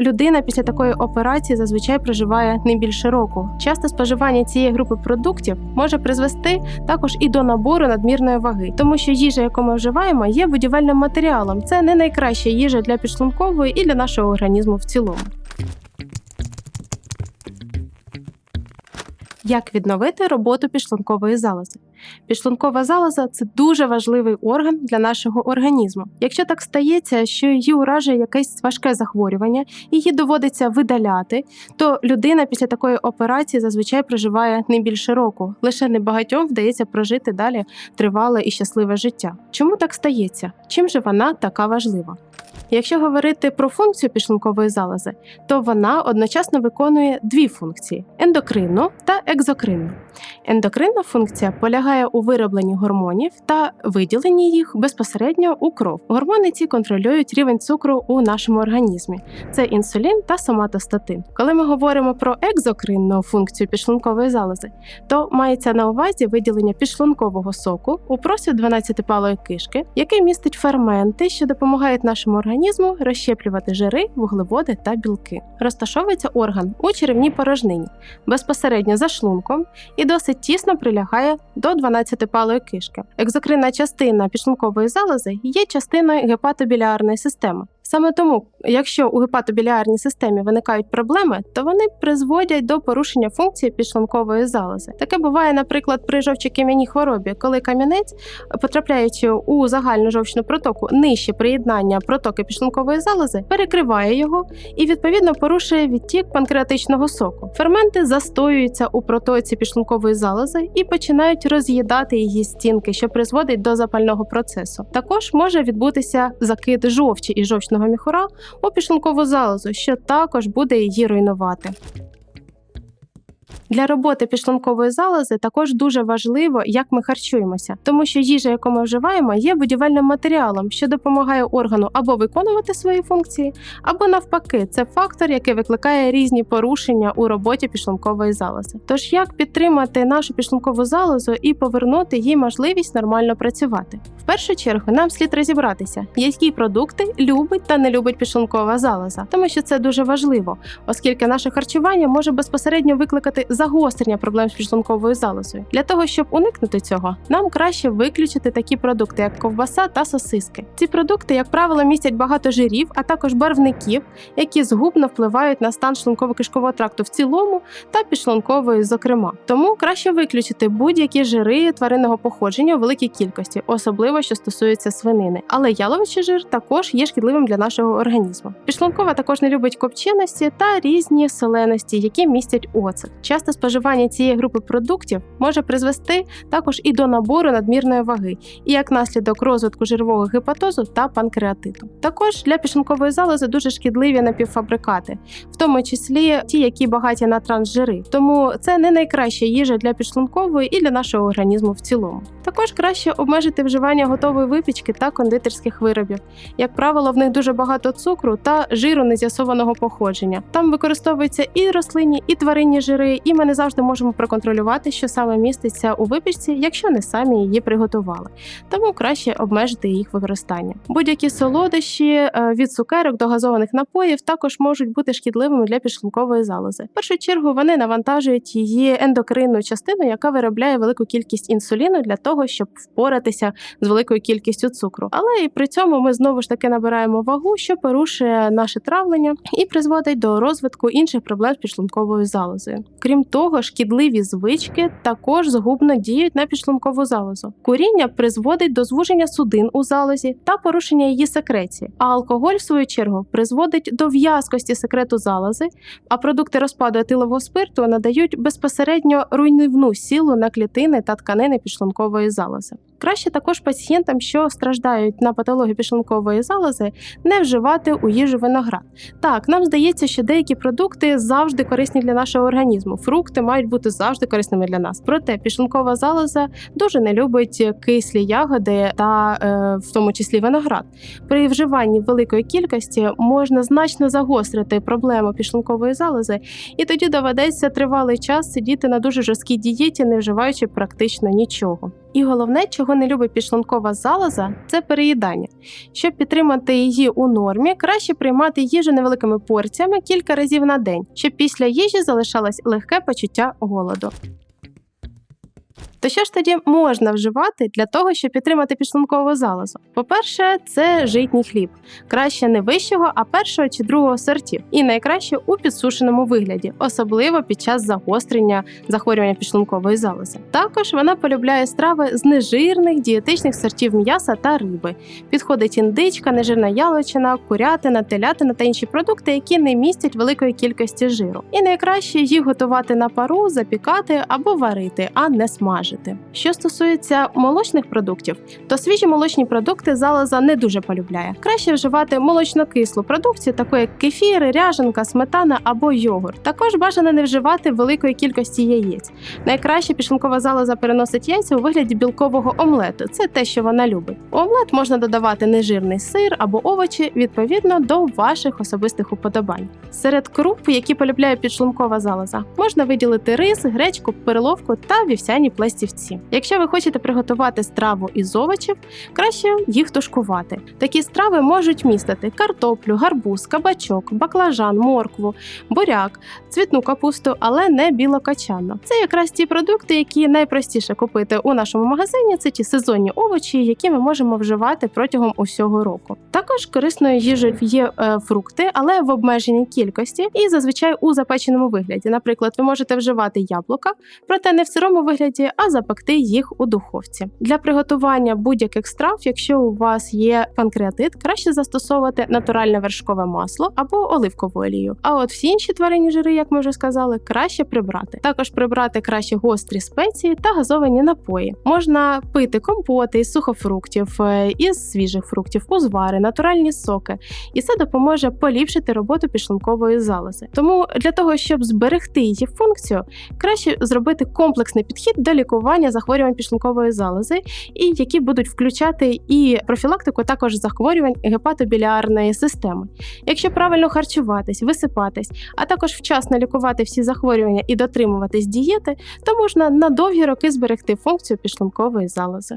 людина після такої операції зазвичай проживає не більше року. Часто споживання цієї групи продуктів може призвести також і до набору надмірної ваги, тому що їжа, яку ми вживаємо, є будівельним матеріалом. Це не найкраща їжа для підшлункової і для нашого організму в цілому. Як відновити роботу підшлункової залози? Підшлункова залоза це дуже важливий орган для нашого організму. Якщо так стається, що її уражує якесь важке захворювання, її доводиться видаляти, то людина після такої операції зазвичай проживає не більше року. Лише небагатьом вдається прожити далі тривале і щасливе життя. Чому так стається? Чим же вона така важлива? Якщо говорити про функцію підшлункової залози, то вона одночасно виконує дві функції: ендокринну та екзокринну. Ендокринна функція полягає у виробленні гормонів та виділенні їх безпосередньо у кров. Гормони ці контролюють рівень цукру у нашому організмі. Це інсулін та соматостатин. Коли ми говоримо про екзокринну функцію підшлункової залози, то мається на увазі виділення підшлункового соку у просвіт 12-палої кишки, який містить ферменти, що допомагають нашому організму розщеплювати жири, вуглеводи та білки. Розташовується орган у черевній порожнині безпосередньо за шлунком і досить тісно прилягає до 12-палої кишки. Екзокринна частина підшлункової залози є частиною гепатобілярної системи. Саме тому, якщо у гепатобілярній системі виникають проблеми, то вони призводять до порушення функції підшлункової залози. Таке буває, наприклад, при жовчокам'яній хворобі, коли кам'янець, потрапляючи у загальну жовчну протоку нижче приєднання протоки підшлункової залози, перекриває його і відповідно порушує відтік панкреатичного соку. Ферменти застоюються у протоці підшлункової залози і починають роз'їдати її стінки, що призводить до запального процесу. Також може відбутися закид жовчі і жовчного міхура у залозу, що також буде її руйнувати. Для роботи підшлункової залози також дуже важливо, як ми харчуємося, тому що їжа, яку ми вживаємо, є будівельним матеріалом, що допомагає органу або виконувати свої функції, або навпаки, це фактор, який викликає різні порушення у роботі підшлункової залози. Тож як підтримати нашу підшлункову залозу і повернути їй можливість нормально працювати? В першу чергу нам слід розібратися, які продукти любить та не любить підшлункова залоза, тому що це дуже важливо, оскільки наше харчування може безпосередньо викликати загострення проблем з підшлунковою залозою. Для того щоб уникнути цього, нам краще виключити такі продукти, як ковбаса та сосиски. Ці продукти, як правило, містять багато жирів, а також барвників, які згубно впливають на стан шлунково-кишкового тракту в цілому та підшлункової, зокрема. Тому краще виключити будь-які жири тваринного походження у великій кількості, особливо що стосується свинини. Але яловичий жир також є шкідливим для нашого організму. Підшлункова також не любить копченості та різні соленості, які містять оцет. Часто споживання цієї групи продуктів може призвести також і до набору надмірної ваги, і як наслідок розвитку жирового гепатозу та панкреатиту. Також для підшлункової залози дуже шкідливі напівфабрикати, в тому числі ті, які багаті на трансжири. Тому це не найкраща їжа для підшлункової і для нашого організму в цілому. Також краще обмежити вживання готової випічки та кондитерських виробів. Як правило, в них дуже багато цукру та жиру нез'ясованого походження. Там використовуються і рослинні, і тваринні жири, і ми не завжди можемо проконтролювати, що саме міститься у випічці, якщо не самі її приготували. Тому краще обмежити їх використання. Будь-які солодощі е, від цукерок до газованих напоїв також можуть бути шкідливими для підшлункової залози. В першу чергу вони навантажують її ендокринну частину, яка виробляє велику кількість інсуліну для того, щоб впоратися з великою кількістю цукру. Але і при цьому ми знову ж таки набираємо вагу, що порушує наше травлення і призводить до розвитку інших проблем з підшлунковою залозою. Крім того, шкідливі звички також згубно діють на підшлункову залозу. Куріння призводить до звуження судин у залозі та порушення її секреції. А алкоголь, в свою чергу, призводить до в'язкості секрету залози, а продукти розпаду етилового спирту надають безпосередньо руйнівну сілу на клітини та тканини підшлункової залози. Краще також пацієнтам, що страждають на патологію підшлункової залози, не вживати у їжу виноград. Так, нам здається, що деякі продукти завжди корисні для нашого організму. Фрукти мають бути завжди корисними для нас. Проте підшлункова залоза дуже не любить кислі ягоди та е, в тому числі виноград. При вживанні великої кількості можна значно загострити проблему підшлункової залози, і тоді доведеться тривалий час сидіти на дуже жорсткій дієті, не вживаючи практично нічого. І головне, чого не любить підшлункова залоза, це переїдання. Щоб підтримати її у нормі, краще приймати їжу невеликими порціями кілька разів на день, щоб після їжі залишалось легке почуття голоду. То що ж тоді можна вживати для того, щоб підтримати підшлункову залозу? По-перше, це житній хліб, краще не вищого, а першого чи другого сортів, і найкраще у підсушеному вигляді, особливо під час загострення захворювання підшлункової залози. Також вона полюбляє страви з нежирних дієтичних сортів м'яса та риби. Підходить індичка, нежирна яловичина, курятина, телятина та інші продукти, які не містять великої кількості жиру. І найкраще їх готувати на пару, запікати або варити, а не смажити. Що стосується молочних продуктів, то свіжі молочні продукти залоза не дуже полюбляє. Краще вживати молочно-кислу продукцію, таку як кефір, ряженка, сметана або йогурт. Також бажано не вживати великої кількості яєць. Найкраще підшлункова залоза переносить яйця у вигляді білкового омлету. Це те, що вона любить. У омлет можна додавати нежирний сир або овочі відповідно до ваших особистих уподобань. Серед круп, які полюбляє підшлункова залоза, можна виділити рис, гречку, перловку та вівсяні пластівці. Якщо ви хочете приготувати страву із овочів, краще їх тушкувати. Такі страви можуть містити картоплю, гарбуз, кабачок, баклажан, моркву, буряк, цвітну капусту, але не білокачанну. Це якраз ті продукти, які найпростіше купити у нашому магазині. Це ті сезонні овочі, які ми можемо вживати протягом усього року. Також корисною їжею є е, фрукти, але в обмеженій кількості і зазвичай у запеченому вигляді. Наприклад, ви можете вживати яблука, проте не в сирому вигляді, а запекти їх у духовці. Для приготування будь-яких страв, якщо у вас є панкреатит, краще застосовувати натуральне вершкове масло або оливкову олію. А от всі інші тваринні жири, як ми вже сказали, краще прибрати. Також прибрати краще гострі спеції та газовані напої. Можна пити компоти із сухофруктів, е, із свіжих фруктів, узвари, натуральні соки, і це допоможе поліпшити роботу підшлункової залози. Тому для того, щоб зберегти її функцію, краще зробити комплексний підхід до лікування захворювань підшлункової залози, і які будуть включати і профілактику також захворювань гепатобіліарної системи. Якщо правильно харчуватись, висипатись, а також вчасно лікувати всі захворювання і дотримуватись дієти, то можна на довгі роки зберегти функцію підшлункової залози.